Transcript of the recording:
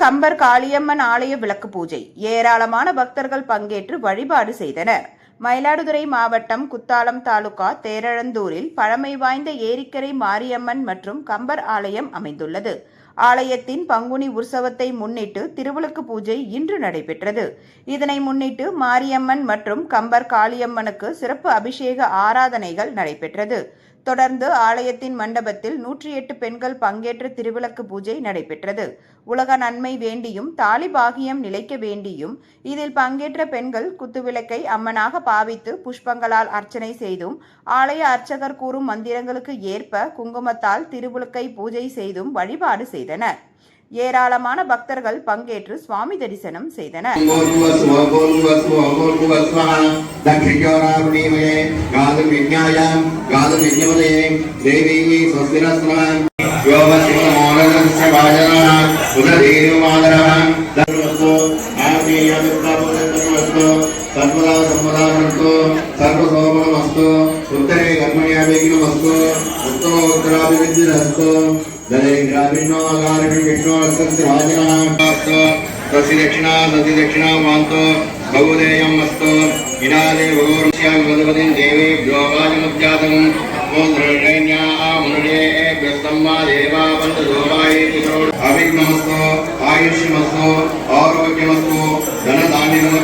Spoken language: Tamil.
கம்பர் காளியம்மன் ஆலய விளக்கு பூஜை. ஏராளமான பக்தர்கள் பங்கேற்று வழிபாடு செய்தனர். மயிலாடுதுறை மாவட்டம் குத்தாலம் தாலுகா தேரழந்தூரில் பழமை வாய்ந்த ஏரிக்கரை மாரியம்மன் மற்றும் கம்பர் ஆலயம் அமைந்துள்ளது. ஆலயத்தின் பங்குனி உற்சவத்தை முன்னிட்டு திருவிளக்கு பூஜை இன்று நடைபெற்றது. இதனை முன்னிட்டு மாரியம்மன் மற்றும் கம்பர் காளியம்மனுக்கு சிறப்பு அபிஷேக ஆராதனைகள் நடைபெற்றது. தொடர்ந்து ஆலயத்தின் மண்டபத்தில் நூற்றி எட்டு பெண்கள் பங்கேற்ற திருவிளக்கு பூஜை நடைபெற்றது. உலக நன்மை வேண்டியும் தாலி பாகியம் நிலைக்க வேண்டியும் இதில் பங்கேற்ற பெண்கள் குத்துவிளக்கை அம்மனாக பாவித்து புஷ்பங்களால் அர்ச்சனை செய்தும் ஆலய அர்ச்சகர் கூறும் மந்திரங்களுக்கு ஏற்ப குங்குமத்தால் திருவிளக்கை பூஜை செய்தும் வழிபாடு செய்தனர். ஏராளமான பக்தர்கள் பங்கேற்று சுவாமி தரிசனம் செய்தனர். உததேவமாதரவான் தர்வஸ்தோ ஆமேயமுத்தபுதர்வஸ்தோ సర్వదా సంపదానంతో సర్వసోమనమస్తు ఉత్తరే కర్మణ్యాభిఘ్నమస్తు ఉత్తమ ఉత్తరాభివృద్ధిరస్తు దక్షిణా సతి దక్షిణామాంతో బహుదేయమస్తు ఇడాదే భగవరుష్యాం మధుపతి దేవీ వ్యోగాజముఖ్యాతం అవిఘ్నమస్తో ఆయుష్యమస్తో ఆరోగ్యమస్తో ధనధాన్యమస్తో